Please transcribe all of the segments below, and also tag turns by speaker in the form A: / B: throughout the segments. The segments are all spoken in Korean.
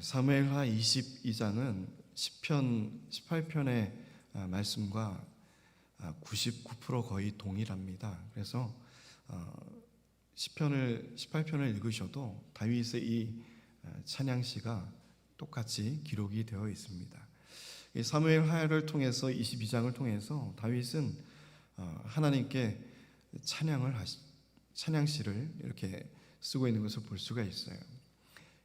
A: 사무엘하 22장은 10편 18편의 아, 말씀과 99% 거의 동일합니다. 그래서 10편을 18편을 읽으셔도 다윗의 이 아, 찬양시가 똑같이 기록이 되어 있습니다. 이 사무엘 하야를 통해서 22장을 통해서 다윗은 어, 하나님께 찬양을 찬양시를 이렇게 쓰고 있는 것을 볼 수가 있어요.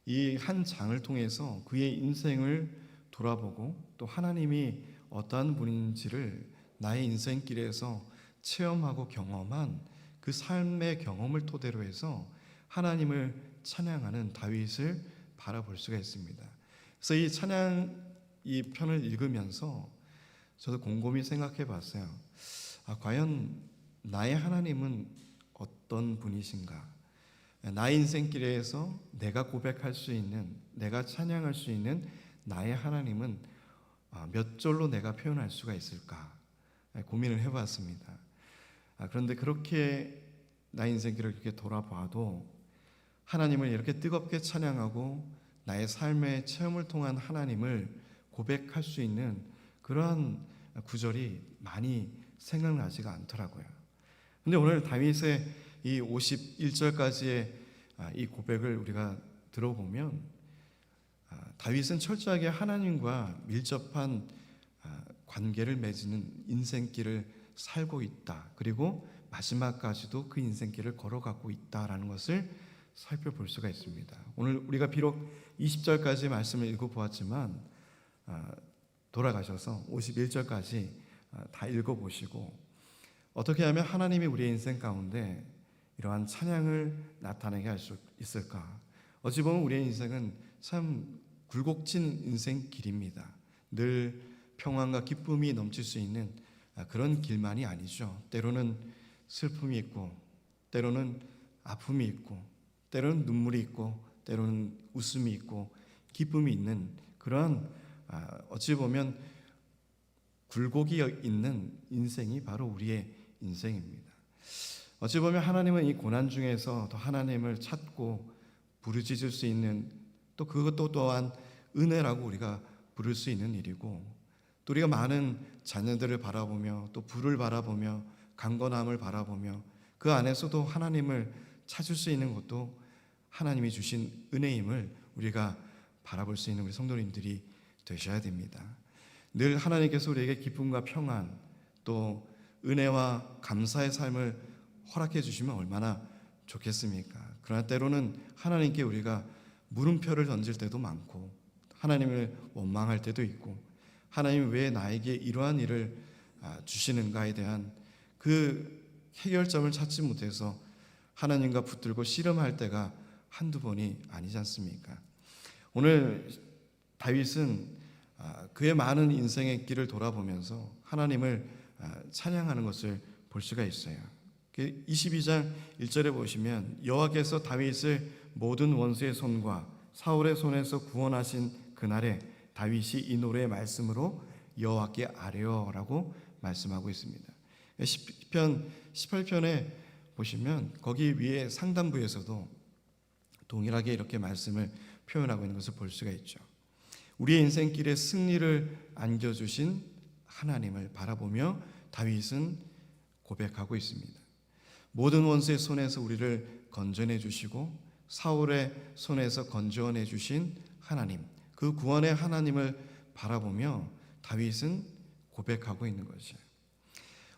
A: 이 한 장을 통해서 그의 인생을 돌아보고 또 하나님이 어떠한 분인지를 나의 인생길에서 체험하고 경험한 그 삶의 경험을 토대로 해서 하나님을 찬양하는 다윗을 바라볼 수가 있습니다. 그래서 이 찬양 이 편을 읽으면서 저도 곰곰이 생각해 봤어요. 아, 과연 나의 하나님은 어떤 분이신가? 나의 인생길에서 내가 고백할 수 있는, 내가 찬양할 수 있는 나의 하나님은 아, 몇 절로 내가 표현할 수가 있을까? 고민을 해봤습니다. 아, 그런데 그렇게 나의 인생길을 이렇게 돌아봐도 하나님을 이렇게 뜨겁게 찬양하고 나의 삶의 체험을 통한 하나님을 고백할 수 있는 그러한 구절이 많이 생각나지가 않더라고요. 근데 오늘 다윗의 이 51절까지의 아, 이 고백을 우리가 들어보면 아, 다윗은 철저하게 하나님과 밀접한 아, 관계를 맺는 인생길을 살고 있다. 그리고 마지막까지도 그 인생길을 걸어가고 있다라는 것을 살펴볼 수가 있습니다. 오늘 우리가 비록 20절까지 말씀을 읽어보았지만 돌아가셔서 51절까지 다 읽어보시고 어떻게 하면 하나님이 우리의 인생 가운데 이러한 찬양을 나타내게 할 수 있을까? 어찌 보면 우리의 인생은 참 굴곡진 인생 길입니다. 늘 평안과 기쁨이 넘칠 수 있는 그런 길만이 아니죠. 때로는 슬픔이 있고, 때로는 아픔이 있고, 때로는 눈물이 있고, 때로는 웃음이 있고, 기쁨이 있는 그러한 어찌 보면 굴곡이 있는 인생이 바로 우리의 인생입니다. 어찌 보면 하나님은 이 고난 중에서 더 하나님을 찾고 부르짖을 수 있는 또 그것도 또한 은혜라고 우리가 부를 수 있는 일이고 또 우리가 많은 자녀들을 바라보며 또 불을 바라보며 강건함을 바라보며 그 안에서도 하나님을 찾을 수 있는 것도 하나님이 주신 은혜임을 우리가 바라볼 수 있는 우리 성도님들이 되셔야 됩니다. 늘 하나님께서 우리에게 기쁨과 평안 또 은혜와 감사의 삶을 허락해 주시면 얼마나 좋겠습니까? 그러나 때로는 하나님께 우리가 물음표를 던질 때도 많고 하나님을 원망할 때도 있고 하나님 왜 나에게 이러한 일을 아, 주시는가에 대한 그 해결점을 찾지 못해서 하나님과 붙들고 씨름할 때가 한두 번이 아니지 않습니까? 오늘 다윗은 아, 그의 많은 인생의 길을 돌아보면서 하나님을 아, 찬양하는 것을 볼 수가 있어요. 22장 그 1절에 보시면 여호와께서 다윗을 모든 원수의 손과 사울의 손에서 구원하신 그날에 다윗이 이 노래의 말씀으로 여호와께 아뢰어라고 말씀하고 있습니다. 10편 18편에 보시면 거기 위에 상단부에서도 동일하게 이렇게 말씀을 표현하고 있는 것을 볼 수가 있죠. 우리의 인생길에 승리를 안겨주신 하나님을 바라보며 다윗은 고백하고 있습니다. 모든 원수의 손에서 우리를 건져내 주시고 사울의 손에서 건져내 주신 하나님, 그 구원의 하나님을 바라보며 다윗은 고백하고 있는 것이에요.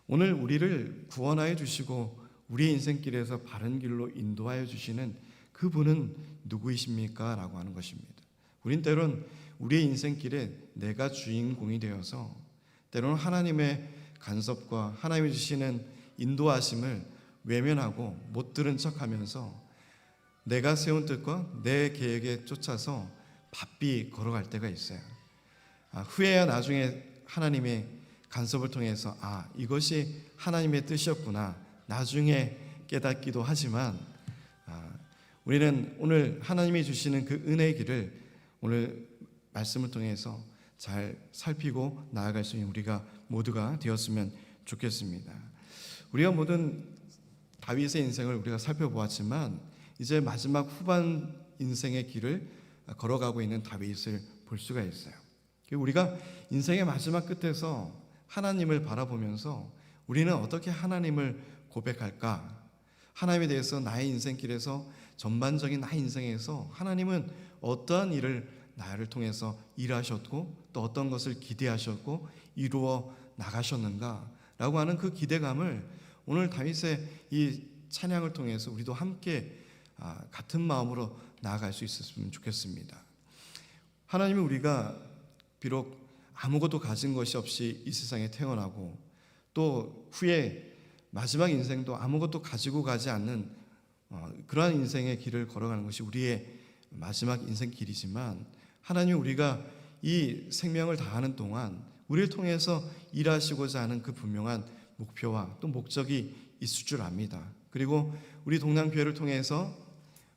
A: 오늘 우리를 구원하여 주시고 우리 인생길에서 바른 길로 인도하여 주시는 그분은 누구이십니까? 라고 하는 것입니다. 우린 때론 우리의 인생길에 내가 주인공이 되어서 때로는 하나님의 간섭과 하나님이 주시는 인도하심을 외면하고 못 들은 척 하면서 내가 세운 뜻과 내 계획에 쫓아서 바삐 걸어갈 때가 있어요. 아, 후에야 나중에 하나님의 간섭을 통해서 아 이것이 하나님의 뜻이었구나 나중에 깨닫기도 하지만 아, 우리는 오늘 하나님이 주시는 그 은혜의 길을 오늘 말씀을 통해서 잘 살피고 나아갈 수 있는 우리가 모두가 되었으면 좋겠습니다. 우리가 모든 다윗의 인생을 우리가 살펴보았지만 이제 마지막 후반 인생의 길을 걸어가고 있는 다윗을 볼 수가 있어요. 우리가 인생의 마지막 끝에서 하나님을 바라보면서 우리는 어떻게 하나님을 고백할까? 하나님에 대해서 나의 인생길에서 전반적인 나의 인생에서 하나님은 어떠한 일을 나를 통해서 일하셨고 또 어떤 것을 기대하셨고 이루어 나가셨는가라고 하는 그 기대감을 오늘 다윗의 이 찬양을 통해서 우리도 함께 아, 같은 마음으로 나아갈 수 있었으면 좋겠습니다. 하나님은 우리가 비록 아무것도 가진 것이 없이 이 세상에 태어나고 또 후에 마지막 인생도 아무것도 가지고 가지 않는 어, 그러한 인생의 길을 걸어가는 것이 우리의 마지막 인생 길이지만 하나님 우리가 이 생명을 다하는 동안 우리를 통해서 일하시고자 하는 그 분명한 목표와 또 목적이 있을 줄 압니다. 그리고 우리 동남교회를 통해서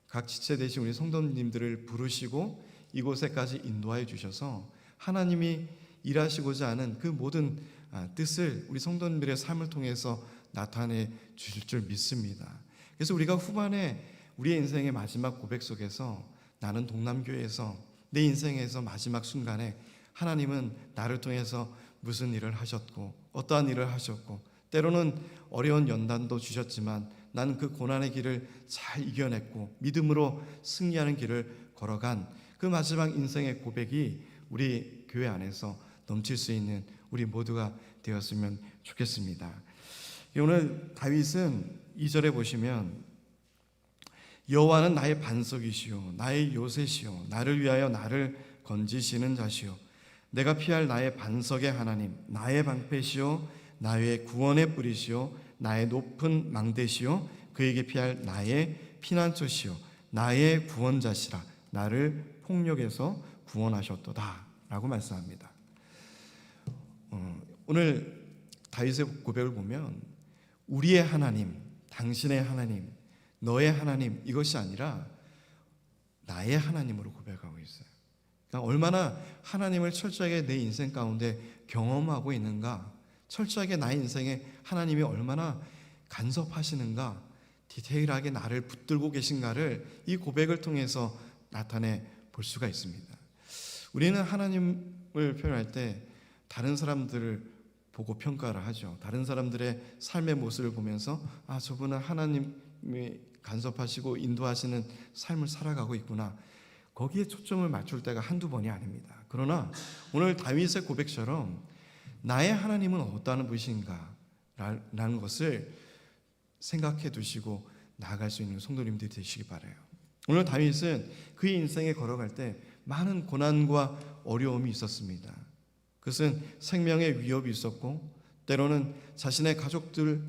A: 각 지체 되신 우리 성도님들을 부르시고 이곳에까지 인도하여 주셔서 하나님이 일하시고자 하는 그 모든 아, 뜻을 우리 성도님들의 삶을 통해서 나타내 주실 줄 믿습니다. 그래서 우리가 후반에 우리의 인생의 마지막 고백 속에서 나는 동남교회에서 내 인생에서 마지막 순간에 하나님은 나를 통해서 무슨 일을 하셨고 어떠한 일을 하셨고 때로는 어려운 연단도 주셨지만 나는 그 고난의 길을 잘 이겨냈고 믿음으로 승리하는 길을 걸어간 그 마지막 인생의 고백이 우리 교회 안에서 넘칠 수 있는 우리 모두가 되었으면 좋겠습니다. 오늘 다윗은 2절에 보시면 여호와는 나의 반석이시요 나의 요새시요 나를 위하여 나를 건지시는 자시요 내가 피할 나의 반석의 하나님 나의 방패시요 나의 구원의 뿌리시요 나의 높은 망대시요 그에게 피할 나의 피난처시요 나의 구원자시라 나를 폭력에서 구원하셨도다라고 말씀합니다. 어, 오늘 다윗의 고백을 보면 우리의 하나님, 당신의 하나님, 너의 하나님 이것이 아니라 나의 하나님으로 고백하고 있어요. 그러니까 얼마나 하나님을 철저하게 내 인생 가운데 경험하고 있는가, 철저하게 나의 인생에 하나님이 얼마나 간섭하시는가, 디테일하게 나를 붙들고 계신가를 이 고백을 통해서 나타내 볼 수가 있습니다. 우리는 하나님을 표현할 때 다른 사람들을 보고 평가를 하죠. 다른 사람들의 삶의 모습을 보면서 아 저분은 하나님이 간섭하시고 인도하시는 삶을 살아가고 있구나. 거기에 초점을 맞출 때가 한두 번이 아닙니다. 그러나 오늘 다윗의 고백처럼 나의 하나님은 어떠한 분이신가 라는 것을 생각해 두시고 나아갈 수 있는 성도님들이 되시기 바래요. 오늘 다윗은 그의 인생에 걸어갈 때 많은 고난과 어려움이 있었습니다. 그것은 생명의 위협이 있었고 때로는 자신의 가족들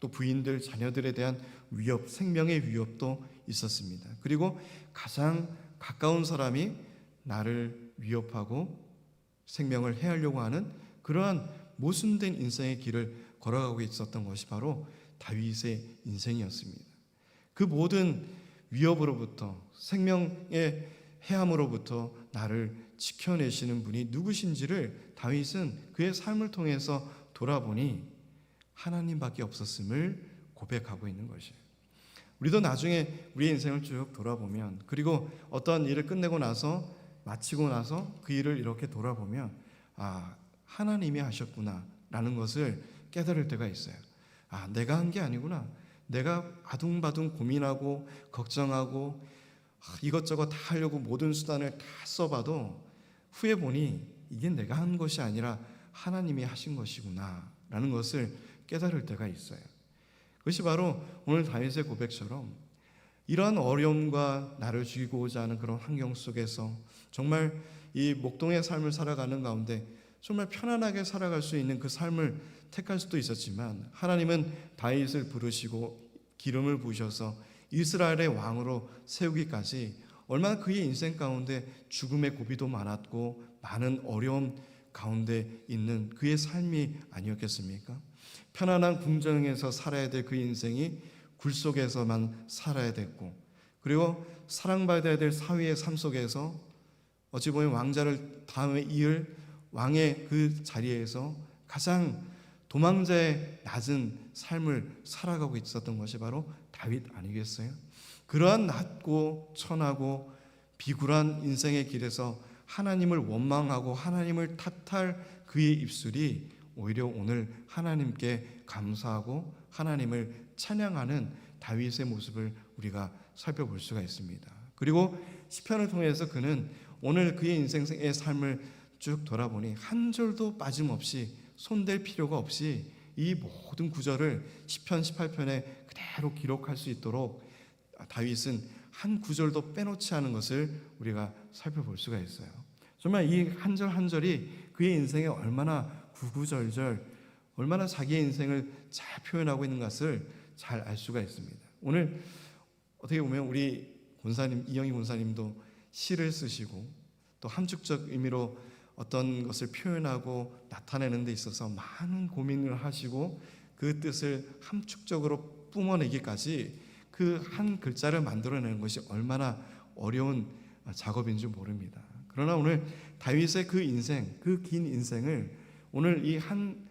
A: 또 부인들 자녀들에 대한 위협, 생명의 위협도 있었습니다. 그리고 가장 가까운 사람이 나를 위협하고 생명을 해하려고 하는 그러한 모순된 인생의 길을 걸어가고 있었던 것이 바로 다윗의 인생이었습니다. 그 모든 위협으로부터 생명의 해함으로부터 나를 지켜내시는 분이 누구신지를 다윗은 그의 삶을 통해서 돌아보니 하나님밖에 없었음을 고백하고 있는 것이에요. 우리도 나중에 우리의 인생을 쭉 돌아보면 그리고 어떠한 일을 끝내고 나서 마치고 나서 그 일을 이렇게 돌아보면 아 하나님이 하셨구나라는 것을 깨달을 때가 있어요. 아 내가 한 게 아니구나. 내가 아둥바둥 고민하고 걱정하고 아, 이것저것 다 하려고 모든 수단을 다 써봐도 후에 보니 이게 내가 한 것이 아니라 하나님이 하신 것이구나라는 것을 깨달을 때가 있어요. 그것이 바로 오늘 다윗의 고백처럼 이러한 어려움과 나를 죽이고자 하는 그런 환경 속에서 정말 이 목동의 삶을 살아가는 가운데 정말 편안하게 살아갈 수 있는 그 삶을 택할 수도 있었지만 하나님은 다윗을 부르시고 기름을 부으셔서 이스라엘의 왕으로 세우기까지 얼마나 그의 인생 가운데 죽음의 고비도 많았고 많은 어려움 가운데 있는 그의 삶이 아니었겠습니까? 편안한 궁정에서 살아야 될 그 인생이 굴 속에서만 살아야 됐고 그리고 사랑받아야 될 사위의 삶 속에서 어찌 보면 왕자를 다음에 이을 왕의 그 자리에서 가장 도망자의 낮은 삶을 살아가고 있었던 것이 바로 다윗 아니겠어요? 그러한 낮고 천하고 비굴한 인생의 길에서 하나님을 원망하고 하나님을 탓할 그의 입술이 오히려 오늘 하나님께 감사하고 하나님을 찬양하는 다윗의 모습을 우리가 살펴볼 수가 있습니다. 그리고 시편을 통해서 그는 오늘 그의 인생의 삶을 쭉 돌아보니 한 절도 빠짐없이 손댈 필요가 없이 이 모든 구절을 시편 18편에 그대로 기록할 수 있도록 다윗은 한 구절도 빼놓지 않은 것을 우리가 살펴볼 수가 있어요. 정말 이 한 절 한 절이 그의 인생에 얼마나 구구절절 얼마나 자기의 인생을 잘 표현하고 있는 것을 잘 알 수가 있습니다. 오늘 어떻게 보면 우리 권사님 이영희 권사님도 시를 쓰시고 또 함축적 의미로 어떤 것을 표현하고 나타내는 데 있어서 많은 고민을 하시고 그 뜻을 함축적으로 뿜어내기까지 그 한 글자를 만들어내는 것이 얼마나 어려운 작업인 줄 모릅니다. 그러나 오늘 다윗의 그 인생, 그 긴 인생을 오늘 이 한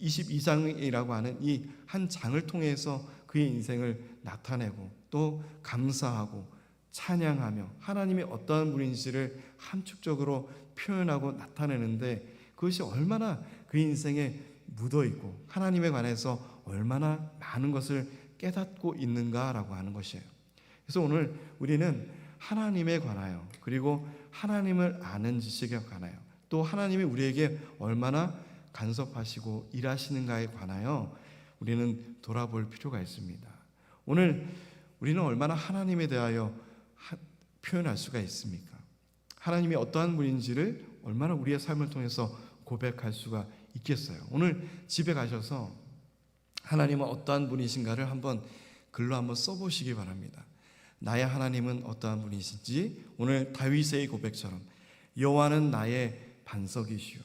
A: 22장이라고 하는 이 한 장을 통해서 그의 인생을 나타내고 또 감사하고 찬양하며 하나님이 어떠한 분인지를 함축적으로 표현하고 나타내는데 그것이 얼마나 그 인생에 묻어 있고 하나님에 관해서 얼마나 많은 것을 깨닫고 있는가라고 하는 것이에요. 그래서 오늘 우리는 하나님에 관하여 그리고 하나님을 아는 지식에 관하여 또 하나님이 우리에게 얼마나 간섭하시고 일하시는가에 관하여 우리는 돌아볼 필요가 있습니다. 오늘 우리는 얼마나 하나님에 대하여 하, 표현할 수가 있습니까? 하나님이 어떠한 분인지를 얼마나 우리의 삶을 통해서 고백할 수가 있겠어요. 오늘 집에 가셔서 하나님은 어떠한 분이신가를 한번 글로 한번 써보시기 바랍니다. 나의 하나님은 어떠한 분이신지 오늘 다윗의 고백처럼 여호와는 나의 반석이시오.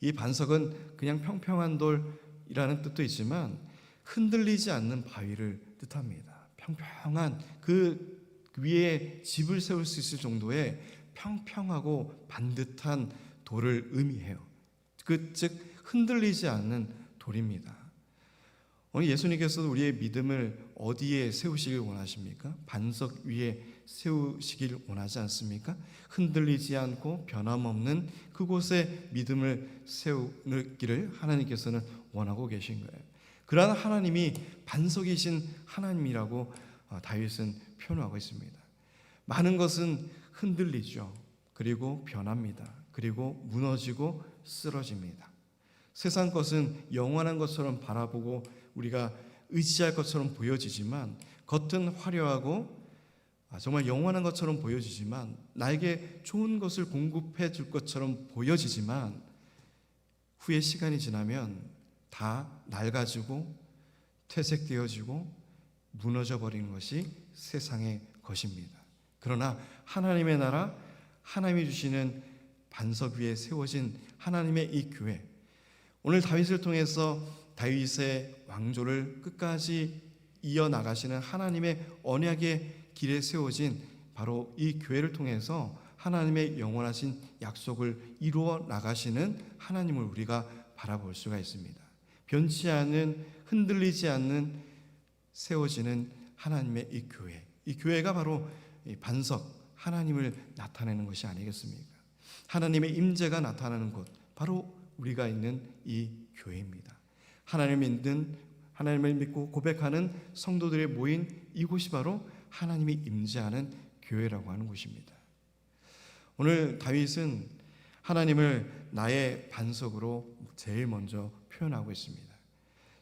A: 이 반석은 그냥 평평한 돌이라는 뜻도 있지만 흔들리지 않는 바위를 뜻합니다. 평평한 그 위에 집을 세울 수 있을 정도의 평평하고 반듯한 돌을 의미해요. 그 즉 흔들리지 않는 돌입니다. 오늘 예수님께서도 우리의 믿음을 어디에 세우시길 원하십니까? 반석 위에 세우시길 원하지 않습니까? 흔들리지 않고 변함없는 그곳에 믿음을 세우기를 하나님께서는 원하고 계신 거예요. 그러한 하나님이 반석이신 하나님이라고 어, 다윗은 표현하고 있습니다. 많은 것은 흔들리죠. 그리고 변합니다. 그리고 무너지고 쓰러집니다. 세상 것은 영원한 것처럼 바라보고 우리가 의지할 것처럼 보여지지만 겉은 화려하고 아, 정말 영원한 것처럼 보여지지만 나에게 좋은 것을 공급해 줄 것처럼 보여지지만 후에 시간이 지나면 다 낡아지고 퇴색되어지고 무너져 버리는 것이 세상의 것입니다. 그러나 하나님의 나라 하나님이 주시는 반석 위에 세워진 하나님의 이 교회 오늘 다윗을 통해서 다윗의 왕조를 끝까지 이어 나가시는 하나님의 언약의 길에 세워진 바로 이 교회를 통해서 하나님의 영원하신 약속을 이루어 나가시는 하나님을 우리가 바라볼 수가 있습니다. 변치 않는 흔들리지 않는 세워지는 하나님의 이 교회. 이 교회가 바로 이 반석 하나님을 나타내는 것이 아니겠습니까? 하나님의 임재가 나타나는 곳 바로 우리가 있는 이 교회입니다. 하나님을 믿는 하나님을 믿고 고백하는 성도들의 모인 이곳이 바로 하나님이 임재하는 교회라고 하는 곳입니다. 오늘 다윗은 하나님을 나의 반석으로 제일 먼저 표현하고 있습니다.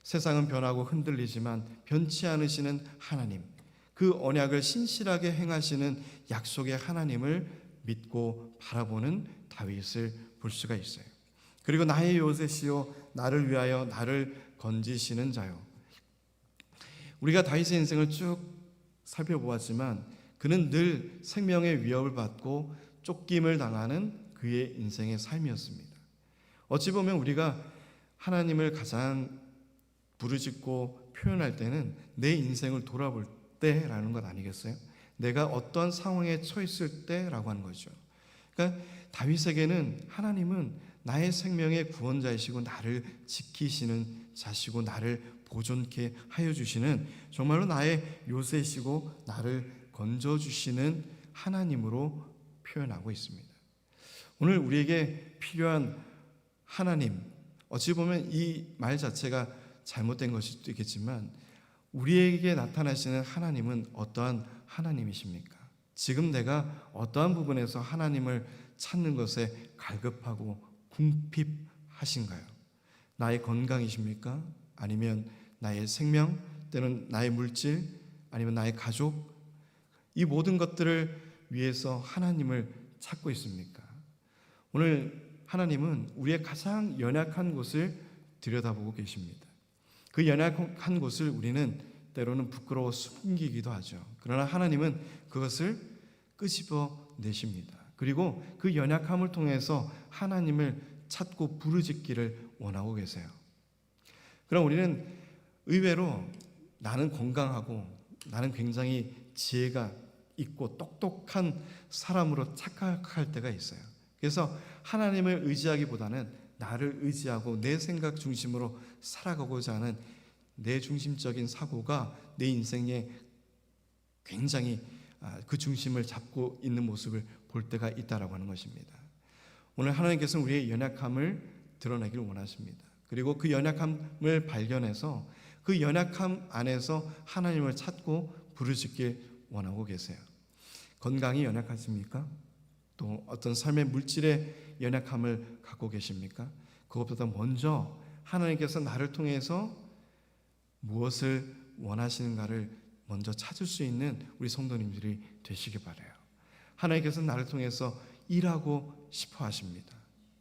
A: 세상은 변하고 흔들리지만 변치 않으시는 하나님, 그 언약을 신실하게 행하시는 약속의 하나님을 믿고 바라보는 다윗을 볼 수가 있어요. 그리고 나의 요새시요 나를 위하여 나를 건지시는 자요. 우리가 다윗의 인생을 쭉 살펴보았지만 그는 늘 생명의 위협을 받고 쫓김을 당하는 그의 인생의 삶이었습니다. 어찌 보면 우리가 하나님을 가장 부르짖고 표현할 때는 내 인생을 돌아볼 때라는 것 아니겠어요? 내가 어떤 상황에 처했을 때라고 하는 거죠. 그러니까 다윗에게는 하나님은 나의 생명의 구원자이시고 나를 지키시는 자시고 나를 보존케 하여 주시는 정말로 나의 요새시고 나를 건져 주시는 하나님으로 표현하고 있습니다. 오늘 우리에게 필요한 하나님, 어찌 보면 이 말 자체가 잘못된 것일 수도 있겠지만 우리에게 나타나시는 하나님은 어떠한 하나님이십니까? 지금 내가 어떠한 부분에서 하나님을 찾는 것에 갈급하고 궁핍하신가요? 나의 건강이십니까? 아니면 나의 생명 때는 나의 물질 아니면 나의 가족 이 모든 것들을 위해서 하나님을 찾고 있습니까? 오늘 하나님은 우리의 가장 연약한 곳을 들여다보고 계십니다. 그 연약한 곳을 우리는 때로는 부끄러워 숨기기도 하죠. 그러나 하나님은 그것을 끄집어 내십니다. 그리고 그 연약함을 통해서 하나님을 찾고 부르짖기를 원하고 계세요. 그럼 우리는 의외로 나는 건강하고 나는 굉장히 지혜가 있고 똑똑한 사람으로 착각할 때가 있어요. 그래서 하나님을 의지하기보다는 나를 의지하고 내 생각 중심으로 살아가고자 하는 내 중심적인 사고가 내 인생에 굉장히 아, 그 중심을 잡고 있는 모습을 볼 때가 있다라고 하는 것입니다. 오늘 하나님께서는 우리의 연약함을 드러내기를 원하십니다. 그리고 그 연약함을 발견해서 그 연약함 안에서 하나님을 찾고 부르짖길 원하고 계세요. 건강이 연약하십니까? 또 어떤 삶의 물질의 연약함을 갖고 계십니까? 그것보다 먼저 하나님께서 나를 통해서 무엇을 원하시는가를 먼저 찾을 수 있는 우리 성도님들이 되시기 바래요. 하나님께서 나를 통해서 일하고 싶어 하십니다.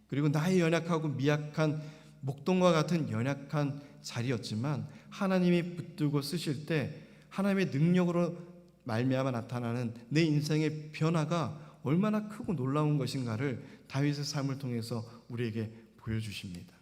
A: 그리고 나의 연약하고 미약한 목동과 같은 연약한 자리였지만 하나님이 붙들고 쓰실 때 하나님의 능력으로 말미암아 나타나는 내 인생의 변화가 얼마나 크고 놀라운 것인가를 다윗의 삶을 통해서 우리에게 보여주십니다.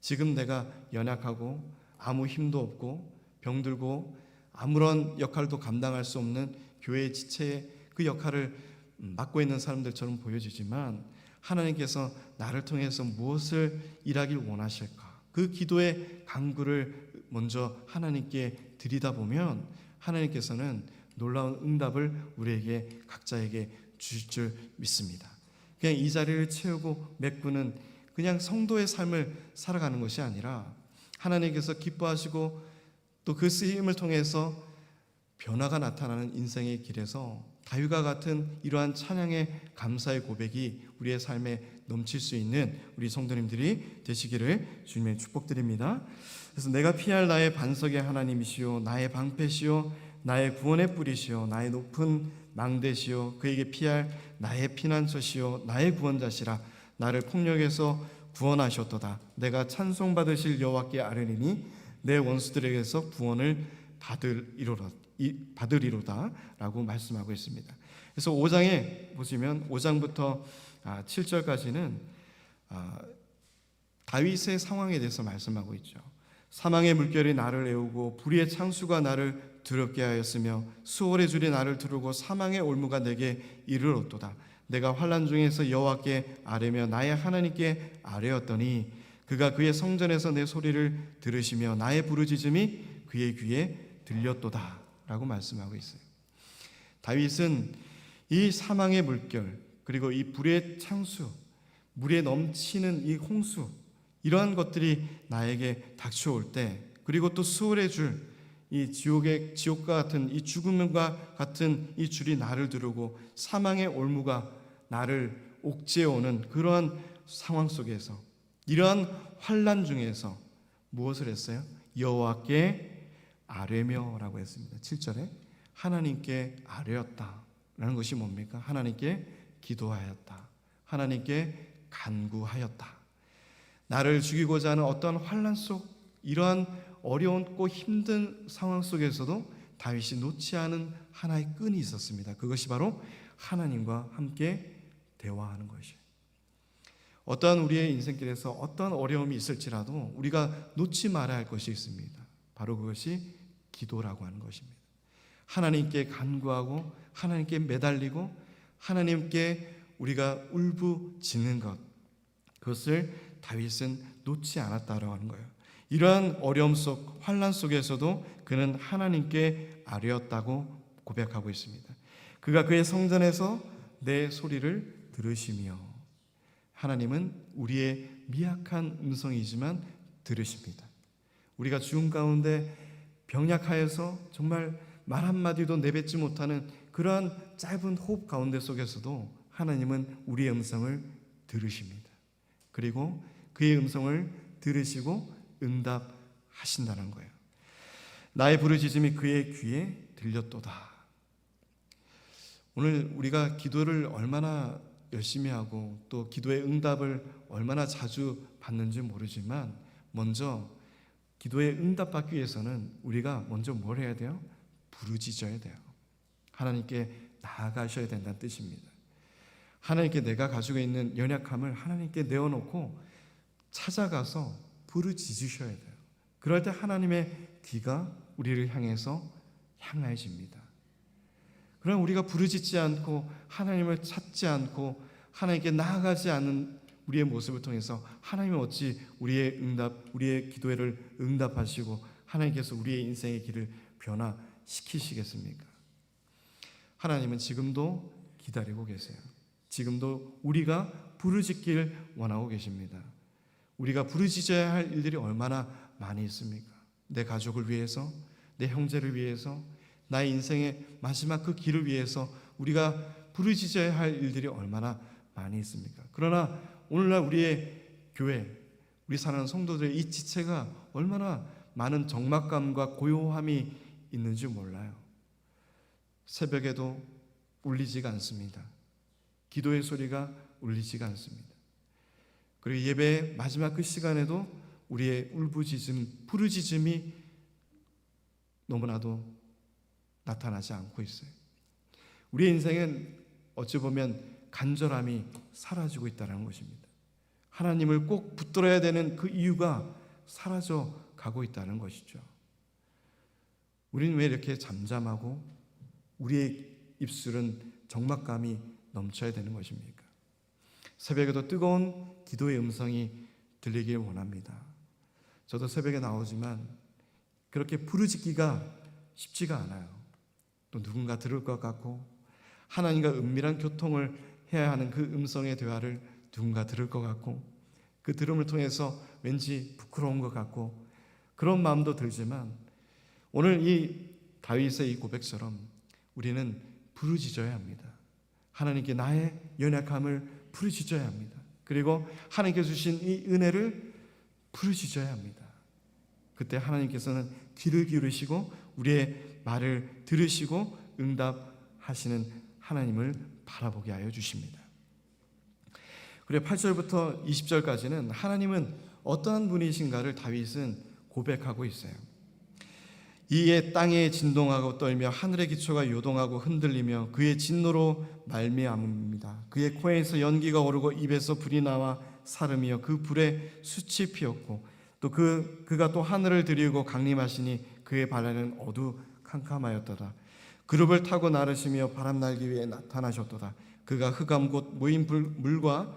A: 지금 내가 연약하고 아무 힘도 없고 병들고 아무런 역할도 감당할 수 없는 교회 지체의 그 역할을 맡고 있는 사람들처럼 보여지지만 하나님께서 나를 통해서 무엇을 일하길 원하실까? 그 기도의 강구를 먼저 하나님께 드리다 보면 하나님께서는 놀라운 응답을 우리에게 각자에게 주실 줄 믿습니다. 그냥 이 자리를 채우고 메꾸는 그냥 성도의 삶을 살아가는 것이 아니라 하나님께서 기뻐하시고 또 그 쓰임을 통해서 변화가 나타나는 인생의 길에서 다윗과 같은 이러한 찬양의 감사의 고백이 우리의 삶에 넘칠 수 있는 우리 성도님들이 되시기를 주님의 축복드립니다. 그래서 내가 피할 나의 반석의 하나님이시요 나의 방패시요 나의 구원의 뿌리시요 나의 높은 망대시요 그에게 피할 나의 피난처시요 나의 구원자시라 나를 폭력에서 구원하셨도다 내가 찬송 받으실 여호와께 아뢰리니 내 원수들에게서 구원을 받으리로다 받으리로다라고 말씀하고 있습니다. 그래서 5장에 보시면 5장부터 7절까지는 다윗의 상황에 대해서 말씀하고 있죠. 사망의 물결이 나를 애우고 불의의 창수가 나를 두렵게 하였으며 수월의 줄이 나를 두르고 사망의 올무가 내게 이르렀도다. 내가 환란 중에서 여호와께 아뢰며 나의 하나님께 아뢰었더니 그가 그의 성전에서 내 소리를 들으시며 나의 부르짖음이 그의 귀에 들렸도다라고 말씀하고 있어요. 다윗은 이 사망의 물결 그리고 이 불의 창수, 물에 넘치는 이 홍수 이러한 것들이 나에게 닥쳐올 때 그리고 또 수월의 줄 이 지옥의 지옥과 같은 이 죽음과 같은 이 줄이 나를 두르고 사망의 올무가 나를 옥죄해 오는 그러한 상황 속에서 이러한 환란 중에서 무엇을 했어요? 여호와께 아뢰며라고 했습니다. 7절에 하나님께 아뢰었다라는 것이 뭡니까? 하나님께 기도하였다. 하나님께 간구하였다. 나를 죽이고자 하는 어떤 환란 속 이러한 어려운고 힘든 상황 속에서도 다윗이 놓지 않은 하나의 끈이 있었습니다. 그것이 바로 하나님과 함께 대화하는 것이에요. 어떠한 우리의 인생길에서 어떠한 어려움이 있을지라도 우리가 놓지 말아야 할 것이 있습니다. 바로 그것이 기도라고 하는 것입니다. 하나님께 간구하고 하나님께 매달리고 하나님께 우리가 울부짖는 것 그것을 다윗은 놓지 않았다라고 하는 거예요. 이러한 어려움 속 환란 속에서도 그는 하나님께 아뢰었다고 고백하고 있습니다. 그가 그의 성전에서 내 소리를 들으시며 하나님은 우리의 미약한 음성이지만 들으십니다. 우리가 죽음 가운데 병약하여서 정말 말 한마디도 내뱉지 못하는 그러한 짧은 호흡 가운데 속에서도 하나님은 우리의 음성을 들으십니다. 그리고 그의 음성을 들으시고 응답하신다는 거예요. 나의 부르짖음이 그의 귀에 들렸도다. 오늘 우리가 기도를 얼마나 열심히 하고 또 기도의 응답을 얼마나 자주 받는지 모르지만 먼저 기도의 응답받기 위해서는 우리가 먼저 뭘 해야 돼요? 부르짖어야 돼요. 하나님께 나아가셔야 된다는 뜻입니다. 하나님께 내가 가지고 있는 연약함을 하나님께 내어놓고 찾아가서 부르짖으셔야 돼요. 그럴 때 하나님의 귀가 우리를 향해서 향하여집니다. 그럼 우리가 부르짖지 않고 하나님을 찾지 않고 하나님께 나아가지 않는 우리의 모습을 통해서 하나님은 어찌 우리의 응답, 우리의 기도를 응답하시고 하나님께서 우리의 인생의 길을 변화시키시겠습니까? 하나님은 지금도 기다리고 계세요. 지금도 우리가 부르짖길 원하고 계십니다. 우리가 부르짖어야 할 일들이 얼마나 많이 있습니까? 내 가족을 위해서, 내 형제를 위해서, 나의 인생의 마지막 그 길을 위해서 우리가 부르짖어야 할 일들이 얼마나 많이 있습니까? 그러나 오늘날 우리의 교회, 우리 사는 성도들의 이 지체가 얼마나 많은 적막감과 고요함이 있는지 몰라요. 새벽에도 울리지가 않습니다. 기도의 소리가 울리지가 않습니다. 그리고 예배 마지막 그 시간에도 우리의 울부짖음, 부르짖음이 너무나도 나타나지 않고 있어요. 우리의 인생은 어찌 보면 간절함이 사라지고 있다는 것입니다. 하나님을 꼭 붙들어야 되는 그 이유가 사라져 가고 있다는 것이죠. 우리는 왜 이렇게 잠잠하고 우리의 입술은 적막감이 넘쳐야 되는 것입니까? 새벽에도 뜨거운 기도의 음성이 들리길 원합니다. 저도 새벽에 나오지만 그렇게 부르짖기가 쉽지가 않아요. 또 누군가 들을 것 같고 하나님과 은밀한 교통을 해야 하는 그 음성의 대화를 누군가 들을 것 같고 그 들음을 통해서 왠지 부끄러운 것 같고 그런 마음도 들지만 오늘 이 다윗의 이 고백처럼 우리는 부르짖어야 합니다. 하나님께 나의 연약함을 부르짖어야 합니다. 그리고 하나님께 주신 이 은혜를 부르짖어야 합니다. 그때 하나님께서는 귀를 기울이시고 우리의 말을 들으시고 응답하시는 하나님을 바라보게 하여 주십니다. 그리고 8절부터 20절까지는 하나님은 어떠한 분이신가를 다윗은 고백하고 있어요. 이에 땅에 진동하고 떨며 하늘의 기초가 요동하고 흔들리며 그의 진노로 말미암습니다. 그의 코에서 연기가 오르고 입에서 불이 나와 사름이여 그 불에 숯이 피었고 또 그 그가 또 하늘을 들이고 강림하시니 그의 발에는 어두 캄캄하였도다. 그룹을 타고 나르시며 바람 날기 위해 나타나셨도다. 그가 흑암 곧 모인 불, 물과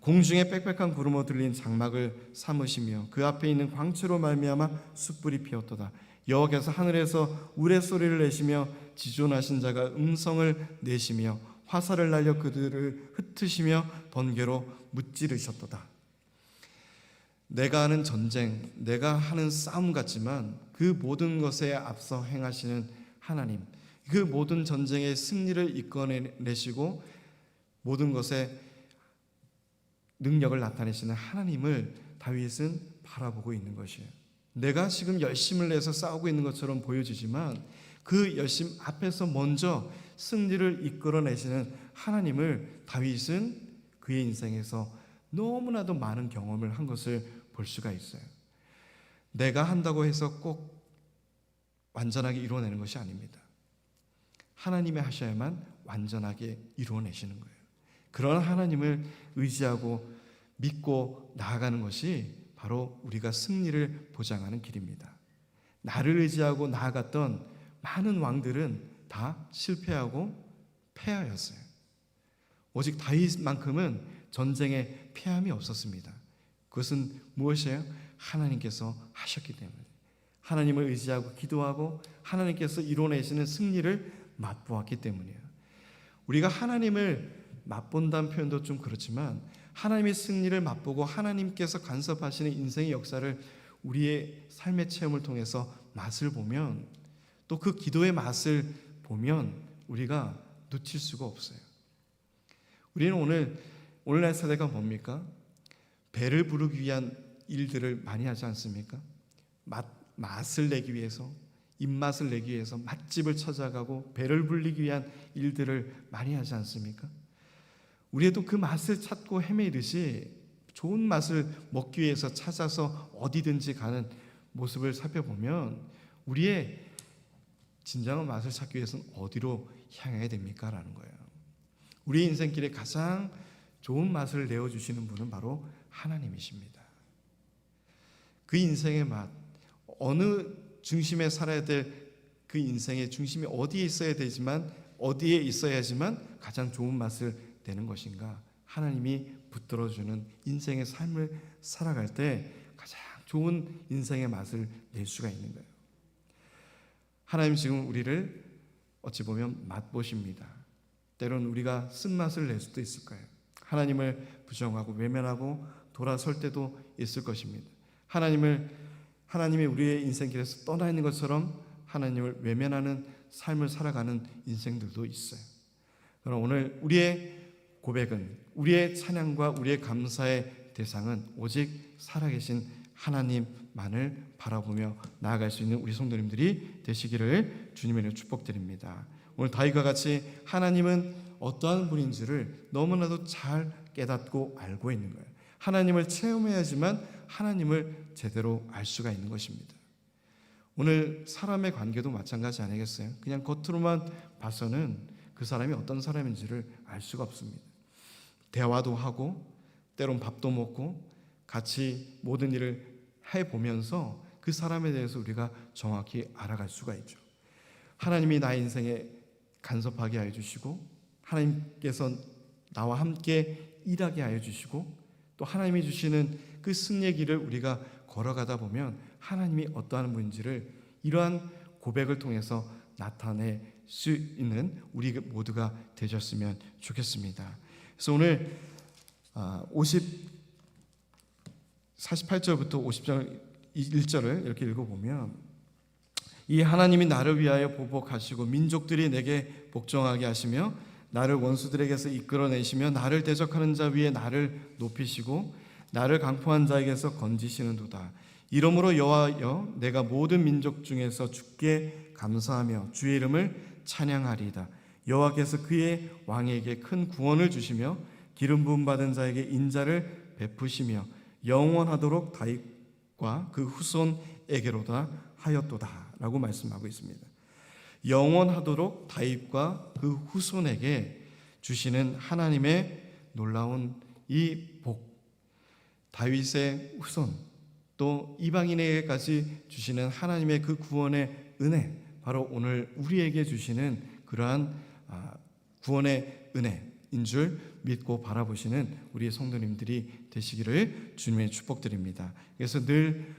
A: 공중에 빽빽한 구름으로 들린 장막을 삼으시며 그 앞에 있는 광채로 말미암아 숯불이 피었도다. 여호와께서 하늘에서 우레 소리를 내시며 지존하신 자가 음성을 내시며 화살을 날려 그들을 흩으시며 번개로 무찌르셨도다. 내가 하는 전쟁, 내가 하는 싸움 같지만 그 모든 것에 앞서 행하시는 하나님, 그 모든 전쟁의 승리를 이끌어내시고 모든 것에 능력을 나타내시는 하나님을 다윗은 바라보고 있는 것이에요. 내가 지금 열심을 내서 싸우고 있는 것처럼 보여지지만 그 열심 앞에서 먼저 승리를 이끌어내시는 하나님을 다윗은 그의 인생에서 너무나도 많은 경험을 한 것을 볼 수가 있어요. 내가 한다고 해서 꼭 완전하게 이루어내는 것이 아닙니다. 하나님이 하셔야만 완전하게 이루어내시는 거예요. 그런 하나님을 의지하고 믿고 나아가는 것이 바로 우리가 승리를 보장하는 길입니다. 나를 의지하고 나아갔던 많은 왕들은 다 실패하고 패하였어요. 오직 다윗만큼은 전쟁에 패함이 없었습니다. 그것은 무엇이에요? 하나님께서 하셨기 때문에. 하나님을 의지하고 기도하고 하나님께서 이뤄내시는 승리를 맛보았기 때문이에요. 우리가 하나님을 맛본다는 표현도 좀 그렇지만 하나님의 승리를 맛보고 하나님께서 간섭하시는 인생의 역사를 우리의 삶의 체험을 통해서 맛을 보면 또 그 기도의 맛을 보면 우리가 놓칠 수가 없어요. 우리는 오늘 오늘날 세대가 뭡니까? 배를 부르기 위한 일들을 많이 하지 않습니까? 맛 맛을 내기 위해서 입맛을 내기 위해서 맛집을 찾아가고 배를 불리기 위한 일들을 많이 하지 않습니까? 우리도 그 맛을 찾고 헤매듯이 좋은 맛을 먹기 위해서 찾아서 어디든지 가는 모습을 살펴보면 우리의 진정한 맛을 찾기 위해서는 어디로 향해야 됩니까? 라는 거예요. 우리 인생길에 가장 좋은 맛을 내어주시는 분은 바로 하나님이십니다. 그 인생의 맛, 어느 중심에 살아야 될 그 인생의 중심이 어디에 있어야 되지만 어디에 있어야지만 가장 좋은 맛을 내는 것인가? 하나님이 붙들어주는 인생의 삶을 살아갈 때 가장 좋은 인생의 맛을 낼 수가 있는 거예요. 하나님 지금 우리를 어찌 보면 맛보십니다. 때론 우리가 쓴맛을 낼 수도 있을 거예요. 하나님을 부정하고 외면하고 돌아설 때도 있을 것입니다. 하나님을 하나님이 우리의 인생길에서 떠나 있는 것처럼 하나님을 외면하는 삶을 살아가는 인생들도 있어요. 그럼 오늘 우리의 고백은 우리의 찬양과 우리의 감사의 대상은 오직 살아계신 하나님만을 바라보며 나아갈 수 있는 우리 성도님들이 되시기를 주님의 축복드립니다. 오늘 다윗과 같이 하나님은 어떠한 분인지를 너무나도 잘 깨닫고 알고 있는 거예요. 하나님을 체험해야지만 하나님을 제대로 알 수가 있는 것입니다. 오늘 사람의 관계도 마찬가지 아니겠어요? 그냥 겉으로만 봐서는 그 사람이 어떤 사람인지를 알 수가 없습니다. 대화도 하고 때론 밥도 먹고 같이 모든 일을 해 보면서 그 사람에 대해서 우리가 정확히 알아갈 수가 있죠. 하나님이 나의 인생에 간섭하게 하여 주시고 하나님께서 나와 함께 일하게 하여 주시고 또 하나님이 주시는 그 승리의 길을 우리가 걸어가다 보면 하나님이 어떠한 분인지를 이러한 고백을 통해서 나타낼 수 있는 우리 모두가 되셨으면 좋겠습니다. 그래서 오늘 50 48절부터 50절 1절을 이렇게 읽어보면 이 하나님이 나를 위하여 보복하시고 민족들이 내게 복종하게 하시며 나를 원수들에게서 이끌어내시며 나를 대적하는 자 위에 나를 높이시고 나를 강포한 자에게서 건지시는도다. 이러므로 여호와여 내가 모든 민족 중에서 주께 감사하며 주의 이름을 찬양하리이다. 여호와께서 그의 왕에게 큰 구원을 주시며 기름 부음 받은 자에게 인자를 베푸시며 영원하도록 다윗과 그 후손에게로다 하였도다라고 말씀하고 있습니다. 영원하도록 다윗과 그 후손에게 주시는 하나님의 놀라운 이 복, 다윗의 후손 또 이방인에게까지 주시는 하나님의 그 구원의 은혜, 바로 오늘 우리에게 주시는 그러한 아, 구원의 은혜인 줄 믿고 바라보시는 우리 성도님들이 되시기를 주님의 축복드립니다. 그래서 늘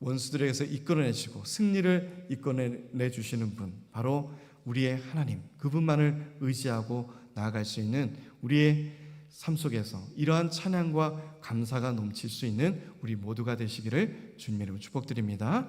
A: 원수들에게서 이끌어내시고 승리를 이끌어내 주시는 분 바로 우리의 하나님 그분만을 의지하고 나아갈 수 있는 우리의 삶 속에서 이러한 찬양과 감사가 넘칠 수 있는 우리 모두가 되시기를 주님의 이름으로 축복드립니다.